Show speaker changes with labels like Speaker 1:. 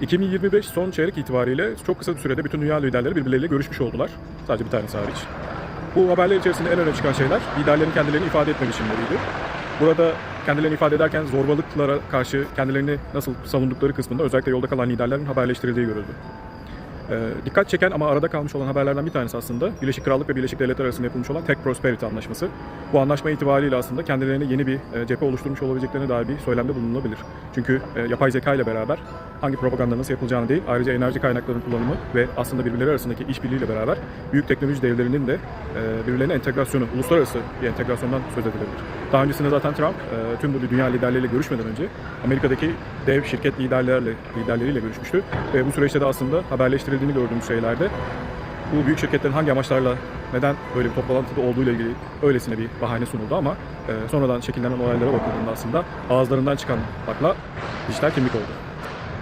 Speaker 1: 2025 son çeyrek itibariyle çok kısa bir sürede bütün dünya liderleri birbirleriyle görüşmüş oldular. Sadece bir tanesi hariç. Bu haberler içerisinde en öne çıkan şeyler liderlerin kendilerini ifade etme biçimleriydi. Burada kendilerini ifade ederken zorbalıklara karşı kendilerini nasıl savundukları kısmında özellikle yolda kalan liderlerin haberleştirildiği görüldü. Ee, dikkat çeken ama arada kalmış olan haberlerden bir tanesi aslında Birleşik Krallık ve Birleşik Devletler arasında yapılmış olan Tech Prosperity Anlaşması. Bu anlaşma itibariyle aslında kendilerine yeni bir e, cephe oluşturmuş olabileceklerine dair bir söylemde bulunulabilir. Çünkü e, yapay zeka ile beraber hangi propaganda nasıl yapılacağını değil, ayrıca enerji kaynaklarının kullanımı ve aslında birbirleri arasındaki işbirliğiyle beraber büyük teknoloji devlerinin de e, birbirlerine entegrasyonu, uluslararası bir entegrasyondan söz edilebilir. Daha öncesinde zaten Trump e, tüm bu dünya liderleriyle görüşmeden önce Amerika'daki dev şirket liderlerle liderleriyle görüşmüştü ve bu süreçte de aslında haberleştirildiğini gördüğümüz şeylerde bu büyük şirketlerin hangi amaçlarla neden böyle bir toplantıda olduğu ile ilgili öylesine bir bahane sunuldu ama e, sonradan şekillenen olaylara bakıldığında aslında ağızlarından çıkan bakla dijital kimlik oldu.